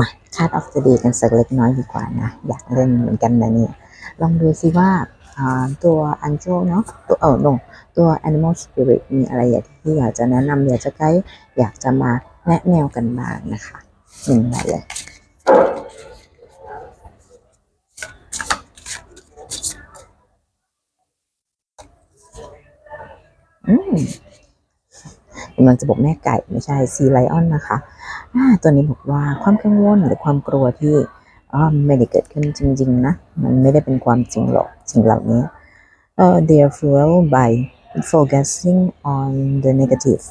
มาคาดออฟ the day กันสักเล็กน้อยดีกว่านะ อยากเล่นเหมือนกันนะเนี่ย ลองดูซิว่าตัว angel เนาะตัวเออ no ตัว animal spirit มีอะไรอยากที่อยากจะแนะนำอยากจะไกด์อยากจะมาแนะแนวกันบ้างนะคะหนึ่งใบเลยอืมกำลังจะบอกแม่ไก่ไม่ใช่ซีไลออนนะคะ ตัวนี้บอกว่าความกังวลหรือความกลัวที่อ่าไม่ได้เกิดขึ้นจริง ๆ นะ มันไม่ได้เป็นความจริงหรอกสิ่งเหล่านี้เอ่อ they are fueled by focusing on the negative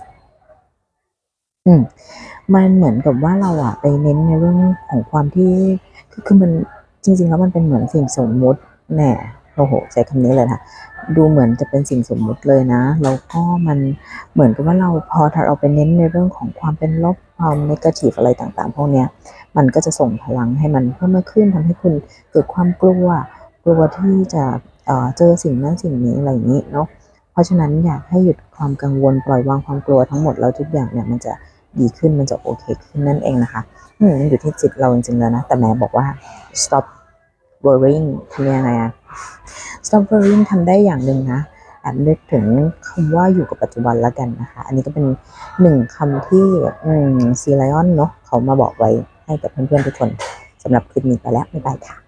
อืมมันเหมือนกับว่าเราอะไปเน้นในเรื่องของความที่คือคือมันจริง ๆ แล้วมันเป็นเหมือนสิ่งสมมุติแน่ โอ้โหใช้คำนี้เลยค่ะดูเหมือนจะเป็นสิ่งสมมุติเลยนะแล้วก็มันเหมือนกับว่าเราพอถ้าเราไปเน้นในเรื่องของความเป็นลบความนกทีฟอะไรต่างๆ พวกเนี้ยมันก็จะส่งพลังให้มันเพิ่มมากขึ้นทำให้คุณเกิดความกลัวกลัวที่จะเเจอสิ่งนั้นสิ่งนี้อะไรอย่างนี้เนาะเพราะฉะนั้นอยากให้หยุดความกังวลปล่อยวางความกลัวทั้งหมดแล้วทุกอย่างเนี่ยมันจะดีขึ้นมันจะโอเคขึ้นนั่นเองนะคะอืมมันอยู่ที่จิตเราจริงๆแล้วนะแต่แม่บอกว่า stop worrying ทำยังไงอะ stop worrying ทำได้อย่างหนึ่งนะแอบนึกถึงคำว่าอยู่กับปัจจุบันแล้วกันนะคะ อันนี้ก็เป็นหนึ่งคำที่ซีไลออนเนาะเขามาบอกไว้ให้กับเพื่อนๆทุกคนสำหรับคลิปนี้ไปแล้วบ๊ายบายค่ะ